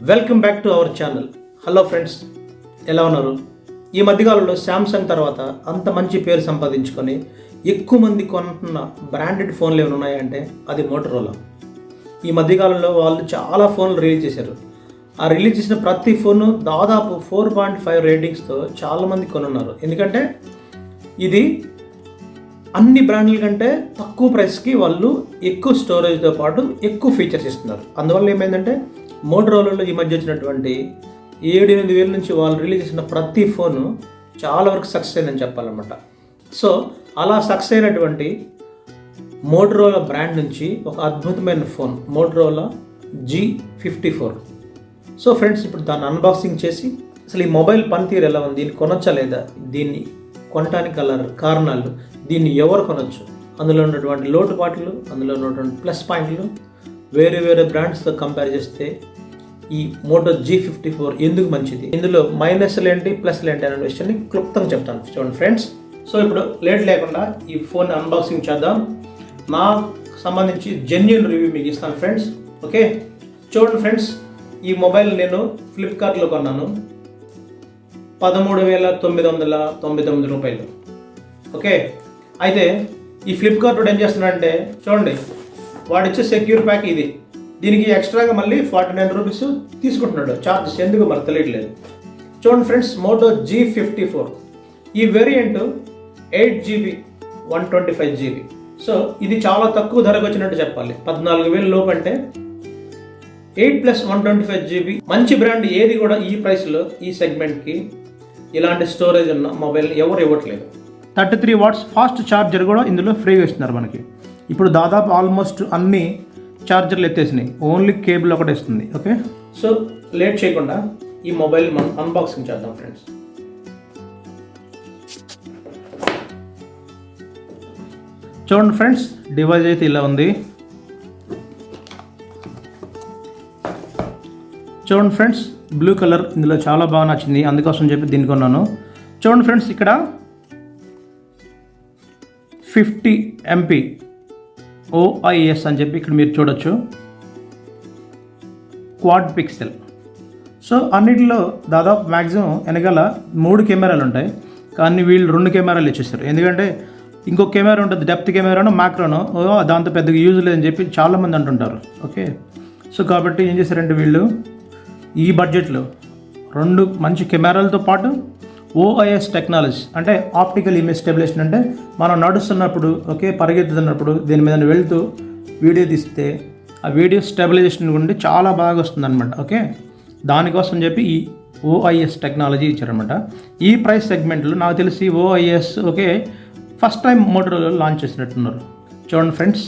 Welcome back to our channel. Hello friends ఎలా ఉన్నారు? ఈ మధ్యకాలంలో శాంసంగ్ తర్వాత అంత మంచి పేరు సంపాదించుకొని ఎక్కువ మంది కొంటున్న బ్రాండెడ్ ఫోన్లు ఏమైనా ఉన్నాయంటే అది మోటరోలా ఈ మధ్యకాలంలో వాళ్ళు చాలా ఫోన్లు రిలీజ్ చేశారు. ఆ రిలీజ్ చేసిన ప్రతి ఫోను దాదాపు ఫోర్ పాయింట్ ఫైవ్ రేటింగ్స్తో చాలామంది కొనున్నారు. ఎందుకంటే ఇది అన్ని బ్రాండ్ల కంటే తక్కువ ప్రైస్కి వాళ్ళు ఎక్కువ స్టోరేజ్తో పాటు ఎక్కువ ఫీచర్స్ ఇస్తున్నారు. అందువల్ల ఏమైందంటే మోటరోలాలో ఈ మధ్య వచ్చినటువంటి ఏడు ఎనిమిది వేల నుంచి వాళ్ళు రిలీజ్ చేసిన ప్రతి ఫోను చాలా వరకు సక్సెస్ అయిందని చెప్పాలన్నమాట. సో అలా సక్సెస్ అయినటువంటి మోటరోలా బ్రాండ్ నుంచి ఒక అద్భుతమైన phone Motorola G fifty four so friends ఇప్పుడు దాన్ని అన్బాక్సింగ్ చేసి అసలు ఈ మొబైల్ పనితీరు ఎలా ఉంది దీన్ని కొనొచ్చా లేదా దీన్ని కొనటానికి గల కారణాలు దీన్ని ఎవరు కొనొచ్చు? అందులో ఉన్నటువంటి లోటుపాట్లు అందులో ఉన్నటువంటి ప్లస్ పాయింట్లు వేరే వేరే బ్రాండ్స్తో కంపేర్ చేస్తే ఈ మోటో జీ ఫిఫ్టీ ఫోర్ ఎందుకు మంచిది? ఇందులో మైనస్లు ఏంటి ప్లస్లు ఏంటి అనే విషయాన్ని క్లుప్తంగా చెప్తాను. చూడండి ఫ్రెండ్స్ సో ఇప్పుడు లేట్ లేకుండా ఈ ఫోన్ అన్బాక్సింగ్ చేద్దాం. నాకు సంబంధించి జెన్యున్ రివ్యూ మీకు ఇస్తాను ఫ్రెండ్స్ ఓకే చూడండి ఫ్రెండ్స్ ఈ మొబైల్ నేను ఫ్లిప్కార్ట్లో కొన్నాను. పదమూడు వేల తొమ్మిది వందల తొంభై తొమ్మిది రూపాయలు. ఓకే అయితే ఈ ఫ్లిప్కార్ట్ ఏం చేస్తున్నాడంటే చూడండి వాడు సెక్యూర్ ప్యాక్ ఇది. దీనికి ఎక్స్ట్రాగా మళ్ళీ ఫార్టీ నైన్ రూపీస్ తీసుకుంటున్నాడు. చార్జెస్ ఎందుకు మరి తెలియట్లేదు. చూడండి friends Moto G fifty four ఈ variant eight GB one twenty five GB so ఇది చాలా తక్కువ ధరకు వచ్చినట్టు చెప్పాలి. పద్నాలుగు వేలు లోపు అంటే eight plus one twenty five GB మంచి బ్రాండ్ ఏది కూడా ఈ ప్రైస్లో ఈ సెగ్మెంట్కి ఇలాంటి స్టోరేజ్ ఉన్న మొబైల్ ఎవరు ఇవ్వట్లేదు. Thirty three watts fast charger కూడా ఇందులో ఫ్రీగా ఇస్తున్నారు మనకి. ఇప్పుడు దాదాపు ఆల్మోస్ట్ అన్ని ఛార్జర్లు ఎత్తేసినాయి. ఓన్లీ కేబుల్ ఒకటి ఇస్తుంది ఓకే సో లేట్ చేయకుండా ఈ మొబైల్ మనం అన్బాక్సింగ్ చేద్దాం ఫ్రెండ్స్ చూడండి ఫ్రెండ్స్ డివైస్ అయితే ఇలా ఉంది. చూడండి ఫ్రెండ్స్ బ్లూ కలర్ ఇందులో చాలా బాగా నచ్చింది. అందుకోసం చెప్పి దీన్ని కొన్నాను. చూడండి ఫ్రెండ్స్ ఇక్కడ ఫిఫ్టీ ఎంపీ ఓఐఎస్ అని చెప్పి ఇక్కడ మీరు చూడొచ్చు. క్వాడ్ పిక్సెల్ సో అన్నిటిలో దాదాపు మ్యాక్సిమం వెనకాల మూడు కెమెరాలు ఉంటాయి. కానీ వీళ్ళు రెండు కెమెరాలు ఇచ్చేస్తారు ఎందుకంటే ఇంకో కెమెరా ఉంటుంది డెప్త్ కెమెరాను మ్యాక్రోను దాంతో పెద్దగా యూజ్ లేదని చెప్పి చాలామంది అంటుంటారు. ఓకే సో కాబట్టి ఏం చేశారంటే వీళ్ళు ఈ బడ్జెట్లో రెండు మంచి కెమెరాలతో పాటు ఓఐఎస్ టెక్నాలజీ అంటే ఆప్టికల్ ఇమేజ్ స్టెబిలేషన్ అంటే మనం నడుస్తున్నప్పుడు ఓకే పరిగెత్తుతున్నప్పుడు దీని మీద వెళ్తూ వీడియో తీస్తే ఆ వీడియో స్టెబిలైజేషన్ గుండి చాలా బాగా వస్తుంది అనమాట ఓకే? దానికోసం చెప్పి ఈ ఓఐఎస్ టెక్నాలజీ ఇచ్చారనమాట ఈ ప్రైస్ సెగ్మెంట్లో నాకు తెలిసి ఓఐఎస్ ఓకే ఫస్ట్ టైం మోటర్లో లాంచ్ చేసినట్టున్నారు. చూడండి ఫ్రెండ్స్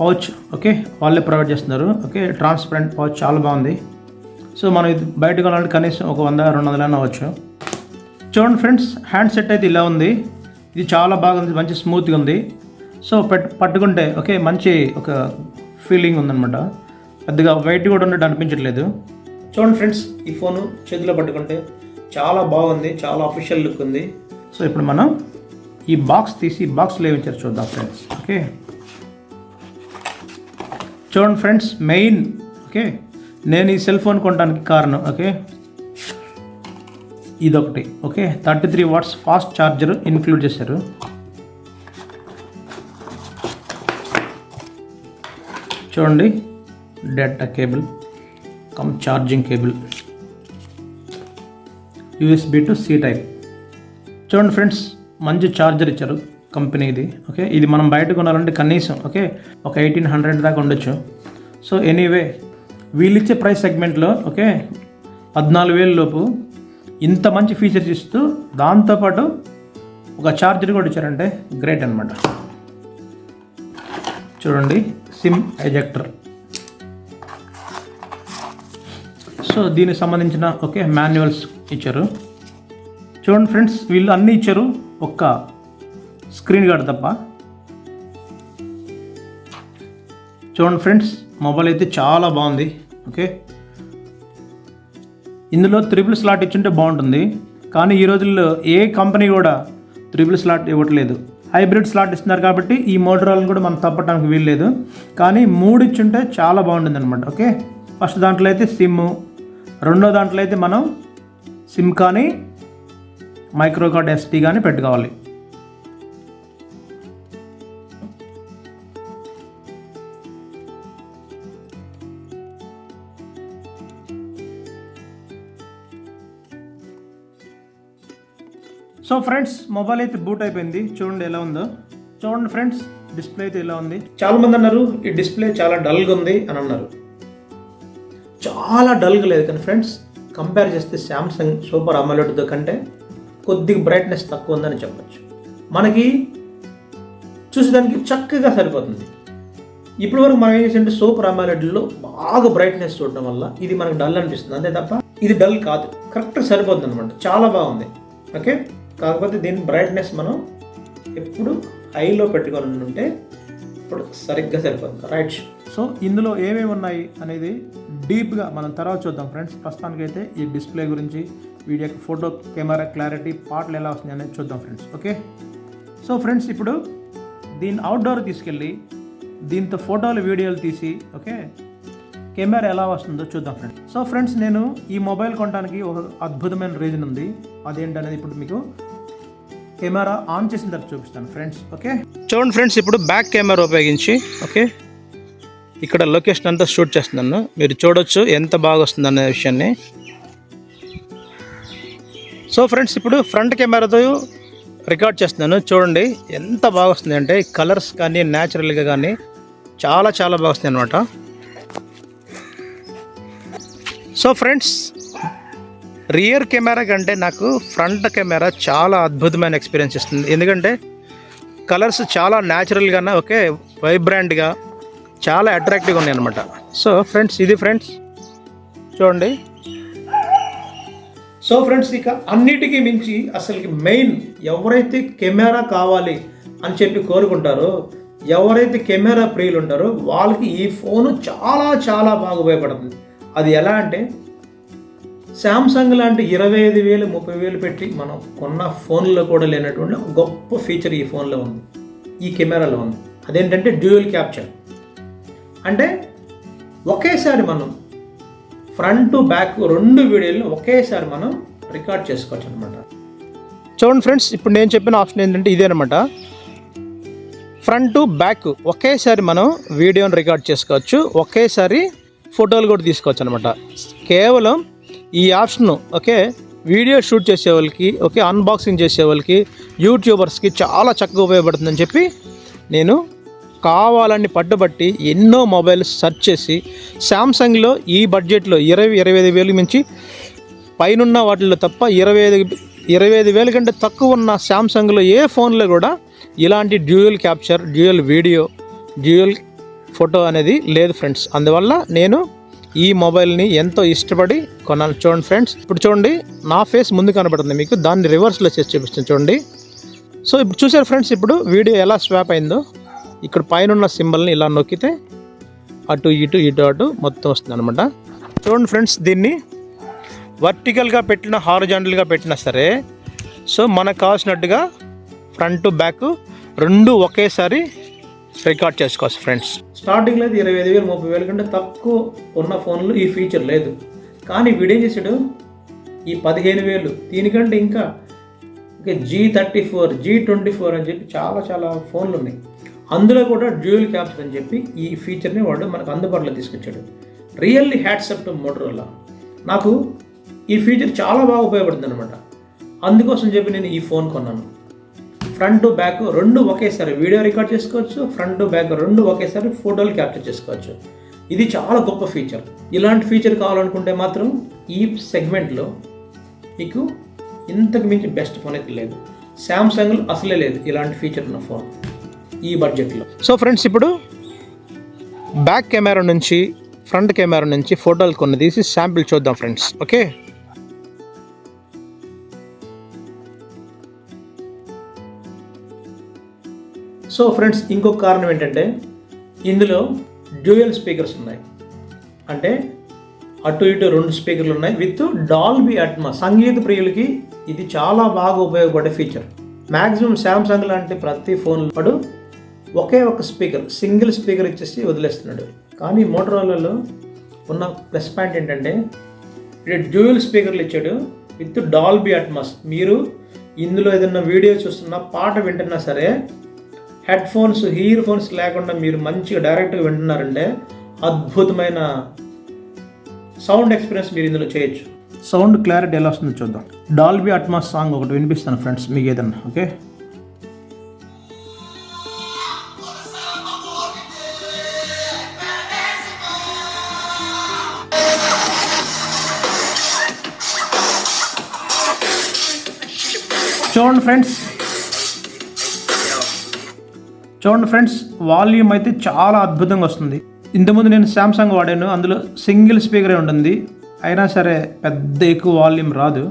పౌచ్ ఓకే వాళ్ళే ప్రొవైడ్ చేస్తున్నారు. ఓకే ట్రాన్స్పరెంట్ పౌచ్ చాలా బాగుంది. సో మనం ఇది బయట కొనాలంటే కనీసం ఒక వంద రెండు వందలైనా అవ్వచ్చు. చూడండి ఫ్రెండ్స్ హ్యాండ్ సెట్ అయితే ఇలా ఉంది. ఇది చాలా బాగుంది మంచి స్మూత్గా ఉంది. సో పెట్ పట్టుకుంటే ఓకే మంచి ఒక ఫీలింగ్ ఉందనమాట పెద్దగా వెయిట్ కూడా ఉన్నట్టు అనిపించట్లేదు. చూడండి ఫ్రెండ్స్ ఈ ఫోను చేతిలో పట్టుకుంటే చాలా బాగుంది చాలా అఫీషియల్ లుక్ ఉంది. సో ఇప్పుడు మనం ఈ బాక్స్ తీసి బాక్స్లో ఏమిచ్చారు చూద్దాం ఫ్రెండ్స్ ఓకే. చూడండి ఫ్రెండ్స్ మెయిన్ ఓకే. నేను ఈ సెల్ ఫోన్ కొనడానికి కారణం ఓకే? ఇదొకటి okay? Thirty three watts fast charger include చేశారు. చూడండి data cable come charging cable USB to C type. చూడండి ఫ్రెండ్స్ మంచి ఛార్జర్ ఇచ్చారు కంపెనీది ఓకే? ఇది మనం బయట కొనాలంటే కనీసం ఓకే? ఒక ఎయిటీన్ హండ్రెడ్ దాకా ఉండొచ్చు. సో ఎనీవే వీళ్ళిచ్చే ప్రైస్ సెగ్మెంట్లో ఓకే పద్నాలుగు వేల లోపు ఇంత మంచి ఫీచర్స్ ఇస్తూ దాంతోపాటు ఒక ఛార్జర్ కూడా ఇచ్చారంటే గ్రేట్ అనమాట చూడండి సిమ్ ఎజెక్టర్ సో దీనికి సంబంధించిన ఓకే మాన్యువల్స్ ఇచ్చారు. చూడండి ఫ్రెండ్స్ వీళ్ళు అన్నీ ఇచ్చారు ఒక్క స్క్రీన్ గార్డ్ తప్ప. చూడండి ఫ్రెండ్స్ మొబైల్ అయితే చాలా బాగుంది. ఓకే. ఇందులో త్రిపుల్ స్లాట్ ఇచ్చుంటే బాగుంటుంది. కానీ ఈ రోజుల్లో ఏ కంపెనీ కూడా త్రిపుల్ స్లాట్ ఇవ్వట్లేదు. హైబ్రిడ్ స్లాట్ ఇస్తున్నారు కాబట్టి ఈ మోటరాలను కూడా మనం తప్పడానికి వీల్లేదు. కానీ మూడు ఇచ్చుంటే చాలా బాగుంటుంది అనమాట ఓకే. ఫస్ట్ దాంట్లో అయితే సిమ్ రెండో దాంట్లో అయితే మనం సిమ్ కానీ మైక్రో కార్డ్ ఎస్టీ కానీ పెట్టుకోవాలి. సో ఫ్రెండ్స్ మొబైల్ అయితే బూట్ అయిపోయింది. చూడండి ఎలా ఉందో. చూడండి ఫ్రెండ్స్ డిస్ప్లే అయితే ఎలా ఉంది. చాలా మంది అన్నారు ఈ డిస్ప్లే చాలా డల్గా ఉంది అని అన్నారు. చాలా డల్గా లేదు కానీ ఫ్రెండ్స్ కంపేర్ చేస్తే శాంసంగ్ సూపర్ అమలెడ్తో కంటే కొద్దిగా బ్రైట్నెస్ తక్కువ ఉందని చెప్పచ్చు. మనకి చూసేదానికి చక్కగా సరిపోతుంది. ఇప్పటి వరకు మనం ఏం చేసింటే సూపర్ అమాలెడ్లో బాగా బ్రైట్నెస్ చూడడం వల్ల ఇది మనకు డల్ అనిపిస్తుంది. అంతే తప్ప ఇది డల్ కాదు. కరెక్ట్ సరిపోతుంది అనమాట చాలా బాగుంది. ఓకే కాకపోతే దీని బ్రైట్నెస్ మనం ఎప్పుడు హైలో పెట్టుకొని ఉంటే ఇప్పుడు సరిగ్గా సరిపోతుంది. రైట్ సో ఇందులో ఏమేమి ఉన్నాయి అనేది డీప్గా మనం తర్వాత చూద్దాం ఫ్రెండ్స్ ప్రస్తుతానికైతే ఈ డిస్ప్లే గురించి వీడియో ఫోటో కెమెరా క్లారిటీ పాటలు ఎలా వస్తుంది అనేది చూద్దాం ఫ్రెండ్స్ ఓకే సో ఫ్రెండ్స్ ఇప్పుడు దీన్ని అవుట్డోర్ తీసుకెళ్ళి దీంతో ఫోటోలు వీడియోలు తీసి ఓకే కెమెరా ఎలా వస్తుందో చూద్దాం ఫ్రెండ్స్ సో ఫ్రెండ్స్ నేను ఈ మొబైల్ కొనడానికి ఒక అద్భుతమైన రీజన్ ఉంది. అదేంటనేది ఇప్పుడు మీకు కెమెరా ఆన్ చేసిన తర్వాత చూపిస్తాను ఫ్రెండ్స్ ఓకే? చూడండి ఫ్రెండ్స్ ఇప్పుడు బ్యాక్ కెమెరా ఉపయోగించి ఓకే? ఇక్కడ లొకేషన్ అంతా షూట్ చేస్తున్నాను. మీరు చూడొచ్చు ఎంత బాగా వస్తుంది అనే విషయాన్ని. సో ఫ్రెండ్స్ ఇప్పుడు ఫ్రంట్ కెమెరాతో రికార్డ్ చేస్తున్నాను. చూడండి ఎంత బాగా వస్తుంది అంటే కలర్స్ కానీ న్యాచురల్గా కానీ చాలా చాలా బాగా వస్తుంది అనమాట సో ఫ్రెండ్స్ రియర్ కెమెరా కంటే నాకు ఫ్రంట్ కెమెరా చాలా అద్భుతమైన ఎక్స్పీరియన్స్ ఇస్తుంది. ఎందుకంటే కలర్స్ చాలా న్యాచురల్గానే ఓకే వైబ్రాంట్గా చాలా అట్రాక్టివ్గా ఉన్నాయి అనమాట సో ఫ్రెండ్స్ ఇది ఫ్రెండ్స్ చూడండి. సో ఫ్రెండ్స్ ఇక అన్నిటికీ మించి అసలుకి మెయిన్ ఎవరైతే కెమెరా కావాలి అని చెప్పి కోరుకుంటారో ఎవరైతే కెమెరా ప్రియులు ఉంటారో వాళ్ళకి ఈ ఫోను చాలా చాలా బాగా ఉపయోగపడుతుంది. అది ఎలా అంటే శాంసంగ్ లాంటి ఇరవై ఐదు వేలు ముప్పై వేలు పెట్టి మనం కొన్న ఫోన్లో కూడా లేనటువంటి గొప్ప ఫీచర్ ఈ ఫోన్లో ఉంది. ఈ కెమెరాలో ఉంది. అదేంటంటే డ్యూయల్ క్యాప్చర్ అంటే ఒకేసారి మనం ఫ్రంట్ బ్యాక్ రెండు వీడియోలు ఒకేసారి మనం రికార్డ్ చేసుకోవచ్చు అనమాట చూడండి ఫ్రెండ్స్ ఇప్పుడు నేను చెప్పిన ఆప్షన్ ఏంటంటే ఇదే అనమాట ఫ్రంట్ బ్యాక్ ఒకేసారి మనం వీడియోని రికార్డ్ చేసుకోవచ్చు. ఒకేసారి ఫోటోలు కూడా తీసుకోవచ్చు అనమాట కేవలం ఈ యాప్స్ను ఓకే వీడియో షూట్ చేసే వాళ్ళకి ఓకే అన్బాక్సింగ్ చేసే వాళ్ళకి యూట్యూబర్స్కి చాలా చక్కగా ఉపయోగపడుతుందని చెప్పి నేను కావాలని పట్టుబట్టి ఎన్నో మొబైల్స్ సెర్చ్ చేసి శాంసంగ్లో ఈ బడ్జెట్లో ఇరవై ఇరవై ఐదు వేలు మించి పైనున్న వాటిల్లో తప్ప ఇరవై ఐదు ఇరవై ఐదు వేల కంటే తక్కువ ఉన్న శాంసంగ్లో ఏ ఫోన్లో కూడా ఇలాంటి dual capture dual video dual photo అనేది లేదు ఫ్రెండ్స్. అందువల్ల నేను ఈ మొబైల్ని ఎంతో ఇష్టపడి కొనాలి చూడండి ఫ్రెండ్స్ ఇప్పుడు చూడండి నా ఫేస్ ముందు కనబడుతుంది మీకు. దాన్ని రివర్స్లో చేసి చూపిస్తాను చూడండి. సో ఇప్పుడు చూసారు ఫ్రెండ్స్ ఇప్పుడు వీడియో ఎలా స్వాప్ అయిందో. ఇక్కడ పైన ఉన్న సింబల్ని ఇలా నొక్కితే అటు ఇటు ఇటు అటు మొత్తం వస్తుంది అనమాట చూడండి ఫ్రెండ్స్ దీన్ని వర్టికల్గా పెట్టిన హారిజాంటల్గా పెట్టినా సరే సో మనకు కావాల్సినట్టుగా ఫ్రంట్ బ్యాక్ రెండు ఒకేసారి రికార్డ్ చేసుకోవచ్చు ఫ్రెండ్స్ స్టార్టింగ్లో అయితే ఇరవై ఐదు వేలు ముప్పై వేల కంటే తక్కువ ఉన్న ఫోన్లు ఈ ఫీచర్ లేదు. కానీ వీడేం చేశాడు? ఈ పదిహేను వేలు దీనికంటే ఇంకా ఇంకా G thirty four G twenty four అని చెప్పి చాలా చాలా ఫోన్లు ఉన్నాయి. అందులో కూడా డ్యూయల్ క్యాప్చర్ అని చెప్పి ఈ ఫీచర్ని వాడు మనకు అందుబాటులో తీసుకొచ్చాడు. రియల్లీ హ్యాట్సప్ టు మోటరోలా నాకు ఈ ఫీచర్ చాలా బాగా ఉపయోగపడుతుంది అనమాట అందుకోసం చెప్పి నేను ఈ ఫోన్ కొన్నాను. ఫ్రంట్ బ్యాక్ రెండు ఒకేసారి వీడియో రికార్డ్ చేసుకోవచ్చు ఫ్రంట్ బ్యాక్ రెండు ఒకేసారి ఫోటోలు క్యాప్చర్ చేసుకోవచ్చు. ఇది చాలా గొప్ప ఫీచర్ ఇలాంటి ఫీచర్ కావాలనుకుంటే మాత్రం ఈ సెగ్మెంట్లో మీకు ఇంతకు మించి బెస్ట్ ఫోన్ అయితే లేదు. శాంసంగ్లో అసలే లేదు ఇలాంటి ఫీచర్ ఉన్న ఫోన్ ఈ బడ్జెట్లో సో ఫ్రెండ్స్ ఇప్పుడు బ్యాక్ కెమెరా నుంచి ఫ్రంట్ కెమెరా నుంచి ఫోటోలు కొన్ని తీసి శాంపిల్ చూద్దాం ఫ్రెండ్స్ ఓకే సో ఫ్రెండ్స్ ఇంకొక కారణం ఏంటంటే ఇందులో డ్యూయల్ స్పీకర్స్ ఉన్నాయి. అంటే అటు ఇటు రెండు స్పీకర్లు ఉన్నాయి. విత్ డాల్బీ అట్మా సంగీత ప్రియులకి ఇది చాలా బాగా ఉపయోగపడే ఫీచర్ మ్యాక్సిమం శాంసంగ్ లాంటి ప్రతి ఫోన్ వాడు ఒకే ఒక స్పీకర్ సింగిల్ స్పీకర్ ఇచ్చేసి వదిలేస్తున్నాడు. కానీ మోటరోలలో ఉన్న ప్లస్ పాయింట్ ఏంటంటే ఇది డ్యూయల్ స్పీకర్లు ఇచ్చాడు విత్ డాల్బీ అట్మాస్. మీరు ఇందులో ఏదైనా వీడియో చూస్తున్నా పాట వింటున్నా సరే హెడ్ ఫోన్స్ ఇయర్ ఫోన్స్ లేకుండా మీరు మంచిగా డైరెక్ట్గా వింటున్నారంటే అద్భుతమైన సౌండ్ ఎక్స్పీరియన్స్ మీరు ఇందులో చేయొచ్చు. సౌండ్ క్లారిటీ ఎలా వస్తుందో చూద్దాం. డాల్బీ అట్మాస్ సాంగ్ ఒకటి వినిపిస్తాను ఫ్రెండ్స్ మీకు ఏదన్నా ఓకే? చూడండి ఫ్రెండ్స్ చూడండి ఫ్రెండ్స్ వాల్యూమ్ అయితే చాలా అద్భుతంగా వస్తుంది. ఇంతకుముందు నేను శాంసంగ్ వాడాను అందులో సింగిల్ స్పీకరే ఉంటుంది అయినా సరే పెద్ద ఎక్కువ వాల్యూమ్ రాదు.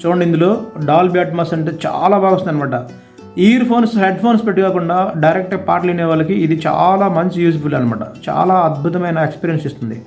చూడండి ఇందులో డాల్బీ అట్మాస్ అంటే చాలా బాగా వస్తుంది అనమాట ఇయర్ ఫోన్స్ హెడ్ ఫోన్స్ పెట్టుకోకుండా డైరెక్ట్ పాటలు వినే వాళ్ళకి ఇది చాలా మంచి యూజ్ఫుల్ అనమాట చాలా అద్భుతమైన ఎక్స్పీరియన్స్ ఇస్తుంది.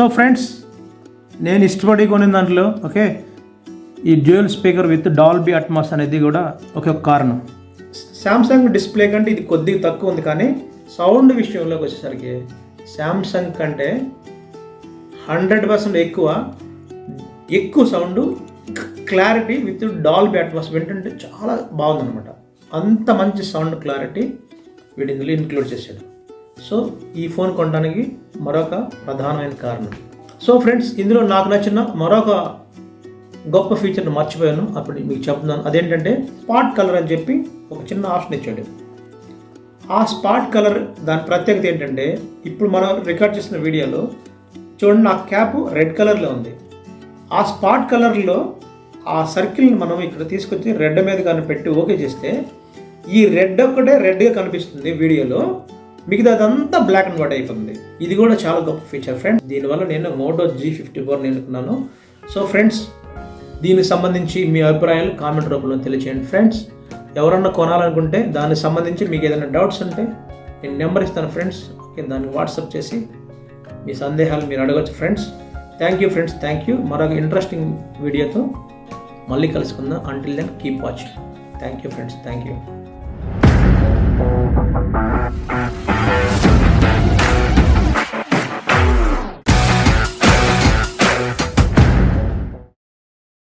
సో ఫ్రెండ్స్ నేను ఇష్టపడి కొనిన దాంట్లో ఓకే ఈ dual speaker with Dolby Atmos అనేది కూడా ఒక కారణం. శాంసంగ్ డిస్ప్లే కంటే ఇది కొద్దిగా తక్కువ ఉంది కానీ సౌండ్ విషయంలోకి వచ్చేసరికి శాంసంగ్ కంటే హండ్రెడ్ పర్సెంట్ ఎక్కువ ఎక్కువ sound clarity with Dolby Atmos వింటుంటే చాలా బాగుందన్నమాట. అంత మంచి సౌండ్ క్లారిటీ వీడి ఇందులో ఇంక్లూడ్ చేశాడు. సో ఈ ఫోన్ కొనడానికి మరొక ప్రధానమైన కారణం. సో ఫ్రెండ్స్ ఇందులో నాకు నచ్చిన మరొక గొప్ప ఫీచర్ని మర్చిపోయాను. అప్పుడు మీకు చెప్తున్నాను. అదేంటంటే స్పాట్ కలర్ అని చెప్పి ఒక చిన్న ఆప్షన్ ఇచ్చాడు. ఆ స్పాట్ కలర్ దాని ప్రత్యేకత ఏంటంటే ఇప్పుడు మనం రికార్డ్ చేసిన వీడియోలో చూడండి నా క్యాప్ రెడ్ కలర్లో ఉంది. ఆ స్పాట్ కలర్లో ఆ సర్కిల్ని మనం ఇక్కడ తీసుకొచ్చి రెడ్ మీద కానీ పెట్టి ఓకే చేస్తే ఈ రెడ్ ఒక్కటే రెడ్గా కనిపిస్తుంది వీడియోలో మిగతా అదంతా బ్లాక్ అండ్ వైట్ అయిపోతుంది. ఇది కూడా చాలా గొప్ప ఫీచర్ ఫ్రెండ్స్ దీనివల్ల నేను మోటో జీ ఫిఫ్టీ ఫోర్ ఎన్నుకున్నాను. సో ఫ్రెండ్స్ దీనికి సంబంధించి మీ అభిప్రాయాలు కామెంట్ రూపంలో తెలియచేయండి ఫ్రెండ్స్ ఎవరన్నా కొనాలనుకుంటే దానికి సంబంధించి మీకు ఏదైనా డౌట్స్ ఉంటే నేను నెంబర్ ఇస్తాను ఫ్రెండ్స్ ఓకే దాన్ని వాట్సాప్ చేసి మీ సందేహాలు మీరు అడగచ్చు friends thank you friends thank you మరొక ఇంట్రెస్టింగ్ వీడియోతో మళ్ళీ కలుసుకుందాం. Until then keep watching thank you friends thank you